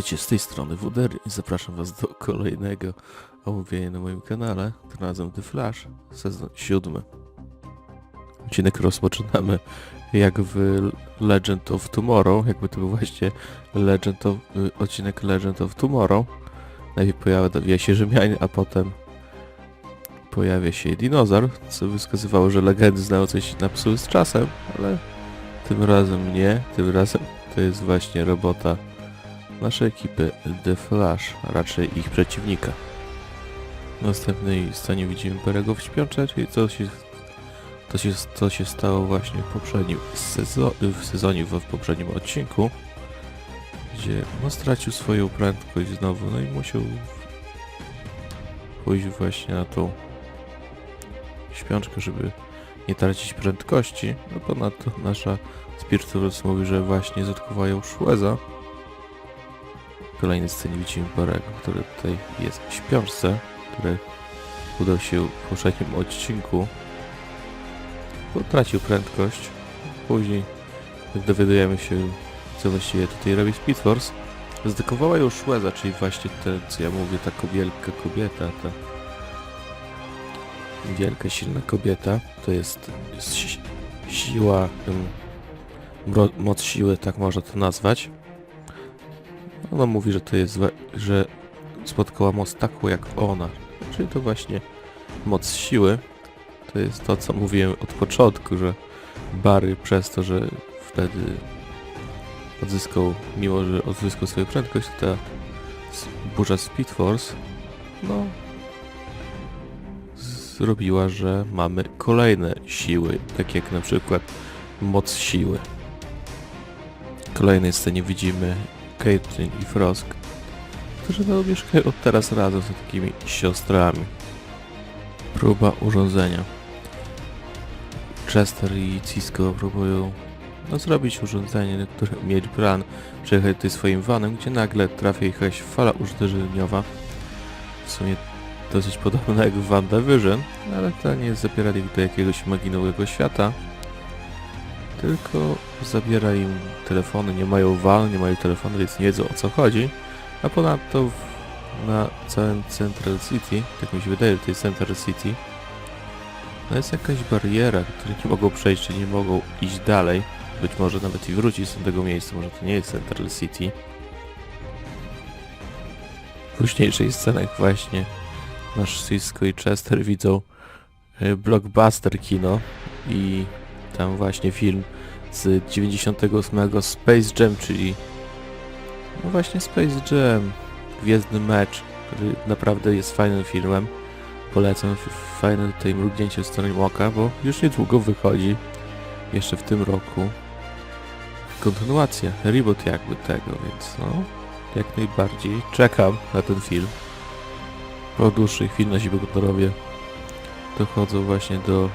Witajcie z tej strony Wuder i zapraszam was do kolejnego omówienia na moim kanale, tym razem The Flash, sezon siódmy. Odcinek rozpoczynamy jak w Legend of Tomorrow, jakby to był właśnie Legend of, y, odcinek Legend of Tomorrow. Najpierw pojawia się Rzymianin, a potem pojawia się dinozaur, co wskazywało, że legendy znają coś na psu z czasem, ale tym razem nie, tym razem to jest właśnie robota naszej ekipy The Flash, raczej ich przeciwnika. W następnej scenie widzimy Perego w śpiącze, czyli co się, to się, co się stało właśnie w poprzednim sezo w sezonie, w, poprzednim odcinku, gdzie no, stracił swoją prędkość znowu, no i musiał pójść właśnie na tą śpiączkę, żeby nie tracić prędkości. No ponadto nasza Spiritus mówi, że właśnie zatkuwają Szłeza, kolejnej scenie widzimy Borego, który tutaj jest w śpiączce, który udał się w poprzednim odcinku. Potracił prędkość. Później dowiadujemy się, co właściwie tutaj robi Speed Force. Zdekowała ją Szłeza, czyli właśnie te, co ja mówię, ta wielka kobieta, ta wielka, silna kobieta. To jest, jest si- siła, moc siły, tak można to nazwać. Ona mówi, że to jest, że spotkała moc taką jak ona. Czyli to właśnie moc siły. To jest to, co mówiłem od początku, że Barry przez to, że wtedy odzyskał, mimo że odzyskał swoją prędkość, ta burza Speed Force, no, zrobiła, że mamy kolejne siły, tak jak na przykład moc siły. W kolejnej scenie widzimy Caitlyn i Frosk, którzy no, mieszkają od teraz razem, są takimi siostrami. Próba urządzenia. Chester i Cisco próbują no, zrobić urządzenie, które mieli plan przejechać tutaj swoim vanem, gdzie nagle trafia ich jakaś fala uderzeniowa. W sumie dosyć podobna jak w WandaVision, ale ta nie zabiera ich do jakiegoś magicznego świata, tylko zabiera im telefony, nie mają van, nie mają telefonu, więc nie wiedzą o co chodzi. A ponadto w, na całym Central City, tak mi się wydaje, jest Central City, no jest jakaś bariera, której nie mogą przejść, czy nie mogą iść dalej. Być może nawet i wrócić z tego miejsca, może to nie jest Central City. W późniejszych scenach właśnie nasz Cisco i Chester widzą e, blockbuster kino i tam właśnie film z 98 Space Jam, czyli no właśnie Space Jam, Gwiezdny Mecz, który naprawdę jest fajnym filmem. Polecam, fajne tutaj mrugnięcie w stronę oka, bo już niedługo wychodzi, jeszcze w tym roku, kontynuacja, reboot jakby tego, więc no, jak najbardziej czekam na ten film. Po dłuższej chwili nasi bohaterowie dochodzą właśnie do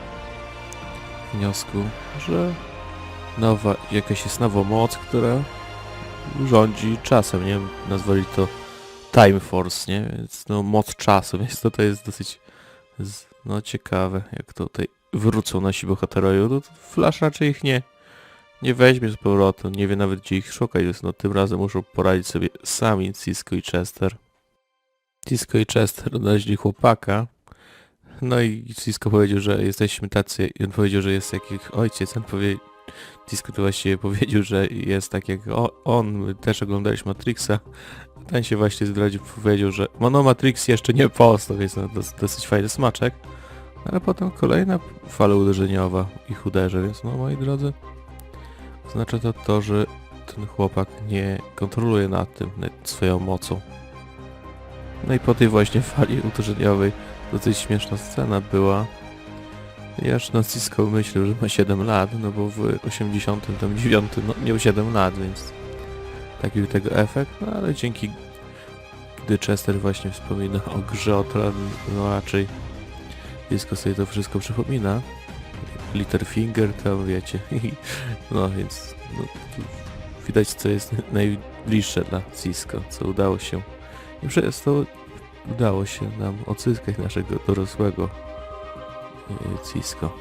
wniosku, że nowa, jakaś jest nowa moc, która rządzi czasem, nie? Nazwali to Time Force, nie? Więc no moc czasu, więc to, to jest dosyć no ciekawe, jak to tutaj wrócą nasi bohaterowie. No, to Flash raczej ich nie, nie weźmie z powrotem, nie wie nawet gdzie ich szukać, więc no tym razem muszą poradzić sobie sami Cisco i Chester. Cisco i Chester znaleźli chłopaka, no i Cisco powiedział, że jesteśmy tacy, i on powiedział, że jest jak ich ojciec, on powie... Cisco to właściwie powiedział, że jest tak jak o, on, my też oglądaliśmy Matrixa, ten się właśnie zdradził, powiedział, że no Matrix jeszcze nie powstał, więc no, dos, dosyć fajny smaczek, ale potem kolejna fala uderzeniowa ich uderzy, więc no moi drodzy, oznacza to to, że ten chłopak nie kontroluje nad tym, nad swoją mocą. No i po tej właśnie fali uderzeniowej dosyć śmieszna scena była. Ja już na Cisco myślę, że ma 7 lat, no bo w 89 no, miał 7 lat, więc taki był tego efekt, no ale dzięki gdy Chester właśnie wspomina o grze no raczej Cisco sobie to wszystko przypomina. Littlefinger tam wiecie, no więc no, widać co jest najbliższe dla Cisco, co udało się i przez to udało się nam odzyskać naszego dorosłego yy, Cisco.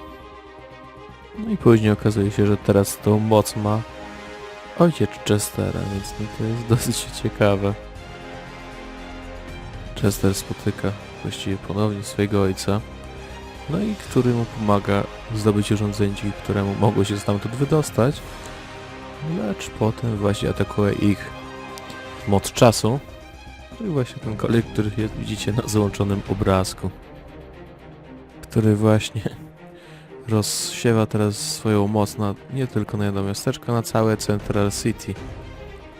No i później okazuje się, że teraz tą moc ma ojciec Chestera, więc no to jest dosyć ciekawe. Chester spotyka właściwie ponownie swojego ojca, no i który mu pomaga zdobyć urządzenie, któremu mogło się stamtąd wydostać, lecz potem właśnie atakuje ich moc czasu, czyli właśnie ten kolej, który widzicie na załączonym obrazku, który właśnie rozsiewa teraz swoją moc na, nie tylko na jedno miasteczko, na całe Central City.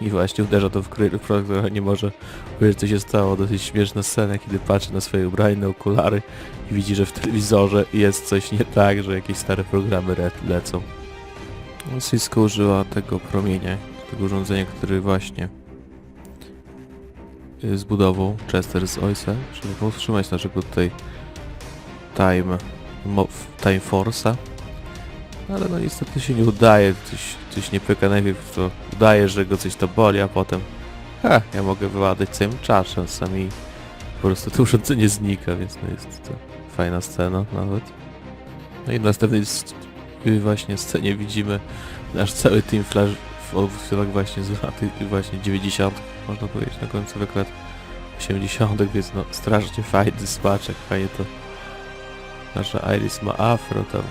I właśnie uderza to w Kryl, która nie może uwierzyć, co się stało. Dosyć śmieszna scena, kiedy patrzy na swoje ubrane okulary i widzi, że w telewizorze jest coś nie tak, że jakieś stare programy lecą. No, Cisco użyła tego promienia, tego urządzenia, który właśnie y, zbudował Chester z ojcem, żeby powstrzymać naszego tutaj Time, Time Force'a. Ale no niestety się nie udaje, coś, coś nie pyka, najpierw to udaje, że go coś to boli, a potem ha, ja mogę wyładać całym czasem sami po prostu to urządzenie znika, więc no jest to fajna scena nawet. No i w następnej właśnie scenie widzimy nasz cały Team Flash w filmach właśnie z lat właśnie 90 można powiedzieć na końcowych lat 80 więc no strasznie fajny smaczek, fajnie to nasza Iris ma afro tam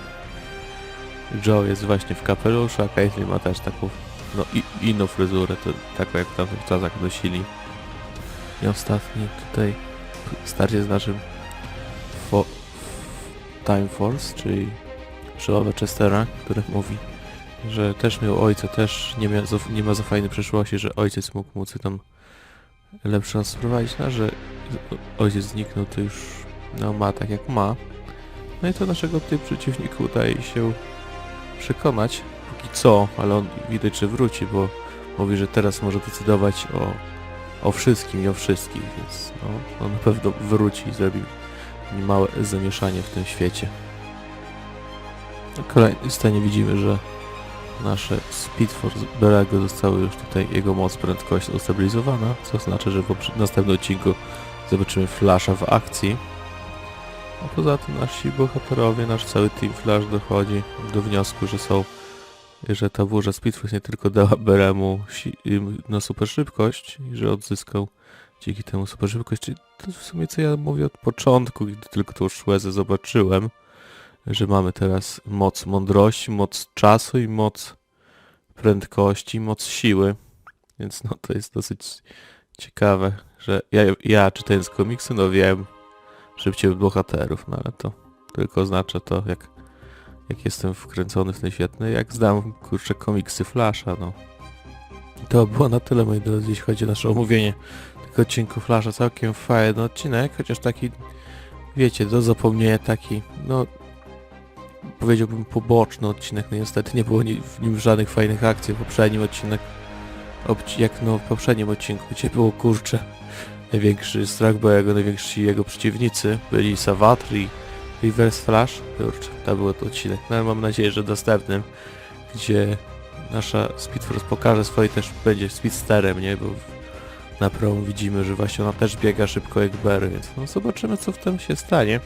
Joe jest właśnie w kapeluszu, a Caitlyn ma też taką no i, inną fryzurę, to taką jak w tamtych czasach nosili. I ostatni tutaj starcie z naszym fo, Time Force, czyli przełomę Chestera, który mówi, że też miał ojca, też nie, nie ma za fajnej przyszłości, że ojciec mógł mu tam lepszy nas sprowadzić, no, a że ojciec zniknął, to już no, ma tak jak ma. No i to naszego tutaj przeciwnika udaje się przekonać, póki co, ale on widać, że wróci, bo mówi, że teraz może decydować o, o wszystkim i o wszystkich, więc no, on na pewno wróci i zrobi małe zamieszanie w tym świecie. Na scenie widzimy, że nasze Speed Force Berego zostały już tutaj, jego moc, prędkość ustabilizowana, co oznacza, że w następnym odcinku zobaczymy Flasha w akcji. A poza tym nasi bohaterowie, nasz cały Team Flash dochodzi do wniosku, że są, że ta burza Speedforce nie tylko dała Beremu no, super szybkość i że odzyskał dzięki temu super szybkość, czyli to w sumie co ja mówię od początku, gdy tylko tą szłezę zobaczyłem, że mamy teraz moc mądrości, moc czasu i moc prędkości, moc siły, więc no to jest dosyć ciekawe, że ja, ja czytając komiksy, no wiem, szybciej bohaterów, no ale to tylko oznacza to, jak, jak jestem wkręcony w ten świat, no jak znam, kurczę, komiksy Flasha, no. To było na tyle, moi drodzy, jeśli chodzi o nasze omówienie tego odcinku Flasha. Całkiem fajny odcinek, chociaż taki, wiecie, do zapomnienia taki, no, powiedziałbym poboczny odcinek, no niestety nie było w nim żadnych fajnych akcji. Poprzednim odcinek, jak no w poprzednim odcinku, gdzie było, kurczę, największy strach, bo jego najwięksi jego przeciwnicy byli Savatr i Reverse Flash. Kurczę, to był to odcinek. No ale mam nadzieję, że następnym, gdzie nasza Speed Force pokaże swoje też będzie speedsterem, nie? Bo w- na promu widzimy, że właśnie ona też biega szybko jak Barry, więc no zobaczymy co w tym się stanie.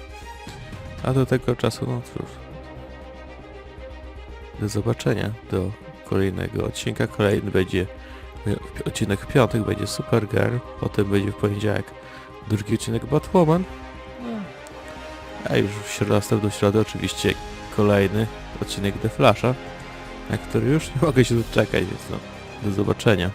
A do tego czasu, no cóż. Do zobaczenia, do kolejnego odcinka. Kolejny będzie odcinek w piątek będzie Supergirl, potem będzie w poniedziałek drugi odcinek Batwoman, no. a już w środę, następną środę oczywiście kolejny odcinek The Flasha, na który już nie mogę się doczekać, więc no, do zobaczenia.